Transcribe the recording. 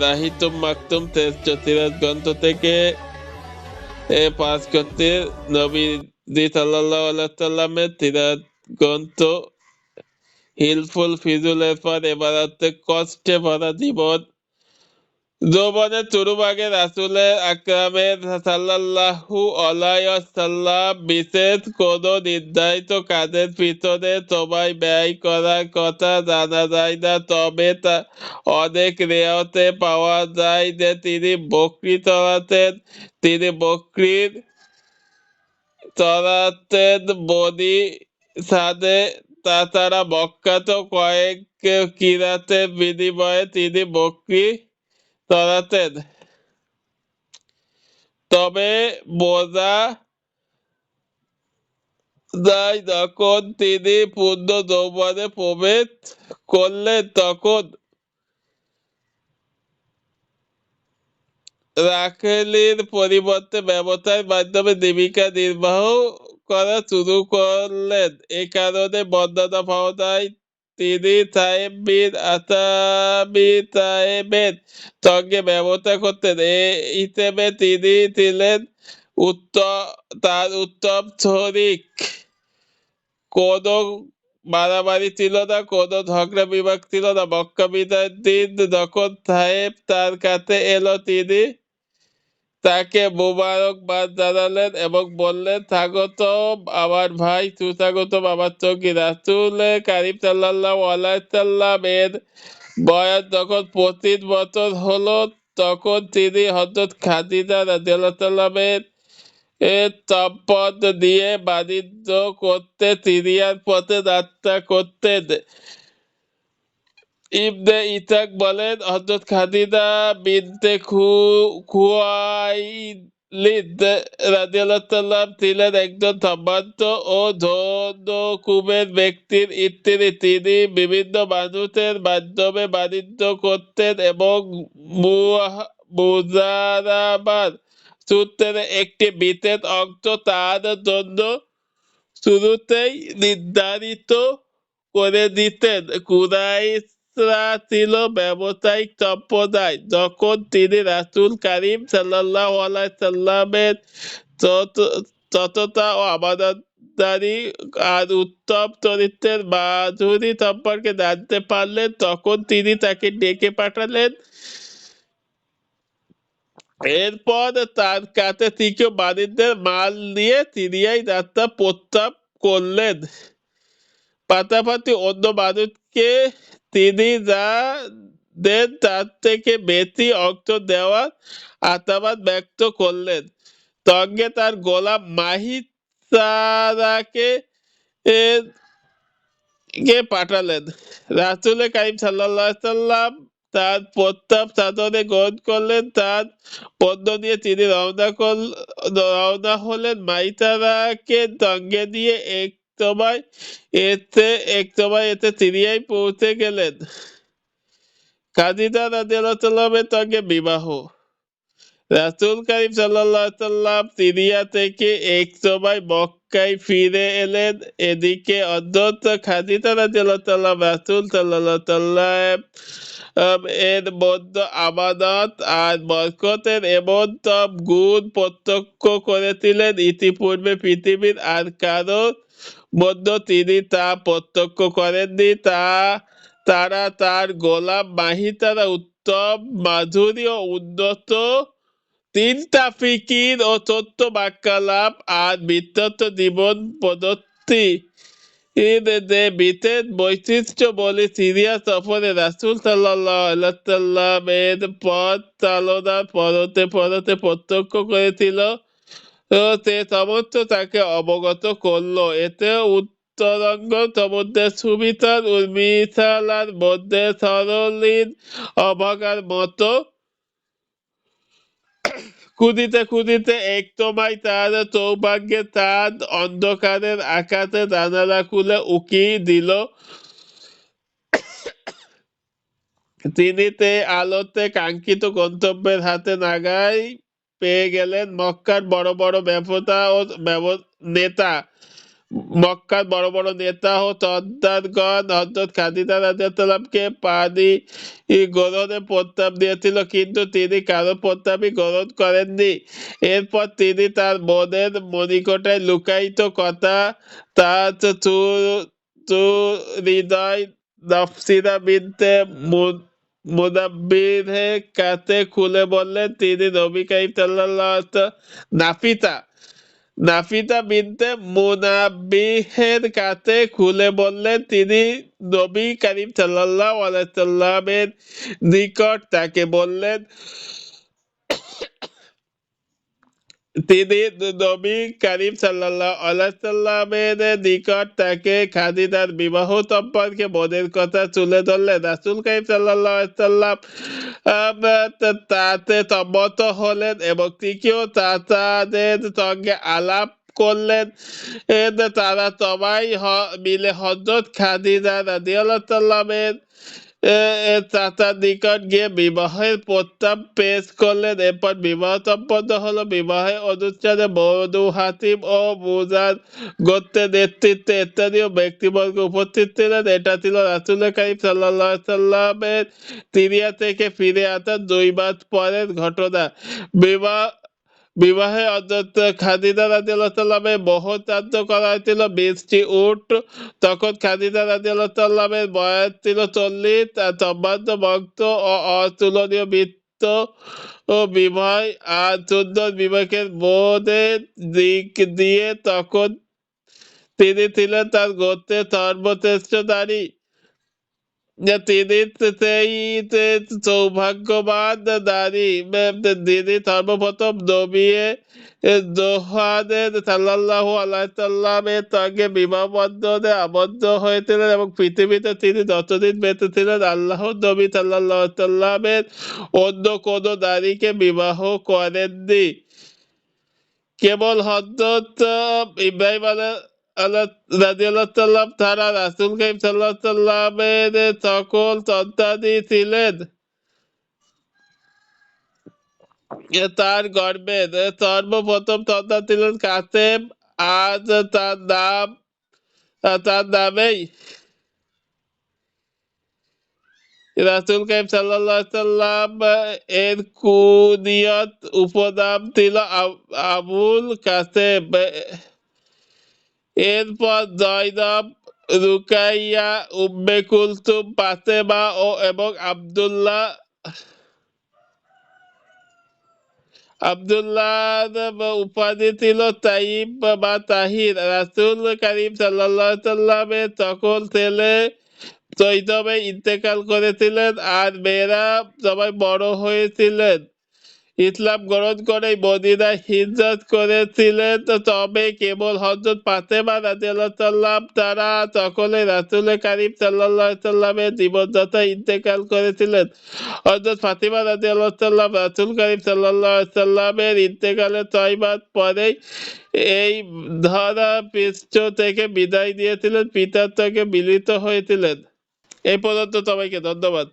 রাহিতুম মাকতুম গ্রন্থ থেকে পাঁচ করতে নবী জি সাল্লাল্লাহু আলাইহি তিরাজ গ্রন্থ, হিলফুল ফিজুল পর এবার কষ্টে ভরা জীবন যৌবনের চুরুবাগে রাসুলের আকরামের সাল্লাল্লাহু আলাইসাল্লাম বিশেষ কোন নির্ধারিত কাজের পিছনে সময় ব্যয় করার কথা জানা যায় না। তবে তা অনেক রেয়তে পাওয়া যায় যে তিনি বকরি চড়াতেন তিনি বকরির চড়াতেন বনি সাদে। তাছাড়া মক্কাত কয়েক কিরাতের বিনিময়ে তিনি বকরি চড়াতেন তবে বোঝা যায় যখন তিনি পূর্ণ যৌবনে প্রবেশ করলেন, তখন রাখেলির পরিবর্তে ব্যবসার মাধ্যমে জীবিকা নির্বাহ করা শুরু করলেন। এ কারণে পাওয়া যায় তিনি সাহেব বিন সাহেবের সঙ্গে ব্যবসা করতেন এ হিসেবে তিনি ছিলেন উত্তম তার উত্তম শরিক। কোনো মারামারি ছিল না, কোনো ঝগড়া বিভাগ ছিল না। মক্কা বিদায়ের দিন যখন সাহেব তার কাছে এলো, তিনি তাকে মোবারকবাদ জানালেন এবং বললেন স্বাগতম আমার ভাই সুস্বাগতম আমার চৌকি রাসুল কারিম সাল্লাহ বয়স যখন পঁচিশ বছর হলো, তখন তিনি হজরত খাদিজা রাজিয়াল্লামের সম্পদ দিয়ে বাণিজ্য করতে সিরিয়ার পথে যাত্রা করতেন। ইবনে ইসাক বলেন, হযরত খাদিজা বিনতে খুয়াইলিদ রাদিয়াল্লাহু তাআলা ছিলেন একজন সম্মানিত ও ধনকুবের ব্যক্তির স্ত্রী। তিনি বিভিন্ন মানুষের মাধ্যমে বাণিজ্য করতেন এবং মুজারাবার সূত্রের একটি বিশেষ অংশ তার জন্য শুরুতেই নির্ধারিত করে দিতেন। কুরাইশ ব্যবসায়িক সম্প্রদায় যখন তিনি রাসুল কারিম তততা ও আর উত্তম চরিত্রের মাধুরী সম্পর্কে জানতে পারলেন তখন তিনি তাকে ডেকে পাঠালেন এরপর তার কাছে থেকে বাণিজ্যের মাল নিয়ে সিরিয়ায় যাত্রা প্রস্তাব করলেন পাশাপাশি অন্য মানুষকে তিনি যা দেন তার থেকে বেশি অর্থ দেওয়ার আশাবাদ ব্যক্ত করলেন। সঙ্গে তার গোলাম মাহিসারাকে কে পাঠালেন? রাসুল কাইম সাল্লাহ সাল্লাম তার প্রস্তাব সাদরে গ্রহণ করলেন। তার পদ্ম দিয়ে তিনি রওনা কর, রওনা হলেন মাইতারাকে সঙ্গে দিয়ে এক সময় এতে এক সময় এতে পৌঁছে গেলেন। বিবাহ। রাসুল সিরিয়া থেকে এক সময় মক্কায় ফিরে এলেন। এদিকে রাসুল এর আর বরকতের এমন গুণ প্রত্যক্ষ করেছিলেন। ইতিপূর্বে পৃথিবীর আর কারও মধ্যে তিনি তা প্রত্যক্ষ করেননি। তা, তারা তার গোলাম মাহিতারা উত্তম, মাধুরী ও উন্নত। তিনটা ফিকির ও তথ্য বাক্যালাপ আর বৃত্তত্ব জীবন পদ্ধতি বিশেষ বৈশিষ্ট্য বলে সিরিয়া সফরে রাসুল সাল্লাম এর পথ চালনার পরতে পরতে প্রত্যক্ষ করেছিল। সে সমস্ত তাকে অবগত করল। এতে উত্তরঙ্গ সমুদ্রের সুবিধার উর্মিশালার মধ্যে সরলীন মতো এক তোমায় তার সৌভাগ্যে তার অন্ধকারের আকাশে জানালা খুলে উকি দিল। তিনি তে আলোতে কাঙ্ক্ষিত গন্তব্যের হাতে নাগাই পেয়ে গেলেন মক্কার বড় বড় ব্যবতা ও নেতা। মক্কার বড় বড় নেতা ও সর্দারগণ হজরত খাদিজা রাদিয়াল্লাহুকে পানি গ্রহণের প্রস্তাব দিয়েছিল, কিন্তু তিনি কারও প্রস্তাবই গ্রহণ করেননি। এরপর তিনি তার বোনের মণিকোটায় লুকায়িত কথা, তার চু- চু- হৃদয় নফসিনা বিনতে মু- মুনাব্বিরের কাতে খুলে বললেন, তিনি নবী কাইম নাফিতা। নাফিতা বিনতে মুনাব্বিহের কাতে খুলে বললেন, তিনি নবী করিম সাল্লাল্লাহু আলাইসাল্লামের নিকট তাকে বললেন তিনি নবী করিম সাল্লাল্লাহু আলাইসাল্লামের নিকট তাকে খাদিজার বিবাহ সম্পর্কে মনের কথা তুলে ধরলেন। রাসূল করিম আলাইহি সাল্লাম তাতে সম্মত হলেন এবং তিনিও তাদের সঙ্গে আলাপ করলেন। তারা সবাই মিলে হজরত খাদিজা রাদিয়াল্লাহু তাআলামের চাচার নিকট গিয়ে বিবাহের প্রস্তাব পেশ করলেন। এরপর বিবাহ সম্পন্ন হলো। বিবাহের অনুষ্ঠানে বধু হাতিম ও মুজার গোত্রের নেতৃত্বে স্থানীয় ব্যক্তিবর্গ উপস্থিত ছিলেন। এটা ছিল রাসুল করিম সাল্লাহ সাল্লামের সিরিয়া থেকে ফিরে আসার দুই মাস পরের ঘটনা। বিবাহ বিবাহে অন্তত খাদিজা রাদিয়াল্লাহু সাল্লামের বহতান্ত করা হয়েছিল বিশটি উট। তখন খাদিজা রাদিয়াল্লাহু সাল্লামের বয়স ছিল চল্লিশ সম্বন্ধ ভক্ত ও অতুলনীয় বৃত্ত ও বিবাহ আর সুন্দর বিবেকের বোধের দিক দিয়ে তখন তিনি ছিলেন তার গোত্রের সর্বশ্রেষ্ঠ নারী। তিনি সৌভাগ্যবান নারী তিনি সর্বপ্রথম নবিয়ে দোহানের সাল্লাল্লাহু আলাইহি সাল্লামের সঙ্গে বিবাহ আবদ্ধ হয়েছিলেন এবং পৃথিবীতে তিনি যতদিন বেঁচে ছিলেন আল্লাহ নবী আলাইহি সাল্লামের অন্য কোনো নারীকে বিবাহ করেননি। কেবল হজরত ইব্রাহিম আলাহ আল্লাহ তারা রাসূল সাল্লামের সকল ছিলেন তার গর্ভে সর্বপ্রথম সন্তান ছিলেন কাসেম আজ তার নাম তার নামেই রাসূল সাল্লাল্লাহু সাল্লাম এর কুনিয়ত উপনাম ছিল আব- আবুল কাসেম এরপর জয়নব, রুকাইয়া, উম্মে কুলসুম, ফাতেমা ও এবং আব্দুল্লাহ আব্দুল্লাহ উপাধি ছিল তাইব বা তাহির। রাসূল করিম আলাইহি সাল্লামের সকল ছেলে চৈতবে ইন্তেকাল করেছিলেন আর মেয়েরা সবাই বড় হয়েছিলেন। ইসলাম গ্রহণ করে মদিনায় হিজরত করেছিলেন। তবে কেবল হজরত ফাতেমা রাদিয়াল্লাহু সাল্লাম তারা সকলে রাসূল কারিম আলাইহি সাল্লামের জীবনযাত্রা ইন্তেকাল করেছিলেন। হজরত ফাতিমা রাদিয়াল্লাহু সাল্লাম রাসূল কারিম আলাইহি সাল্লামের ইন্তেকালের ছয় মাস পরেই এই ধরা পৃষ্ঠ থেকে বিদায় দিয়েছিলেন পিতার থেকে মিলিত হয়েছিলেন। এই পর্যন্ত সবাইকে ধন্যবাদ।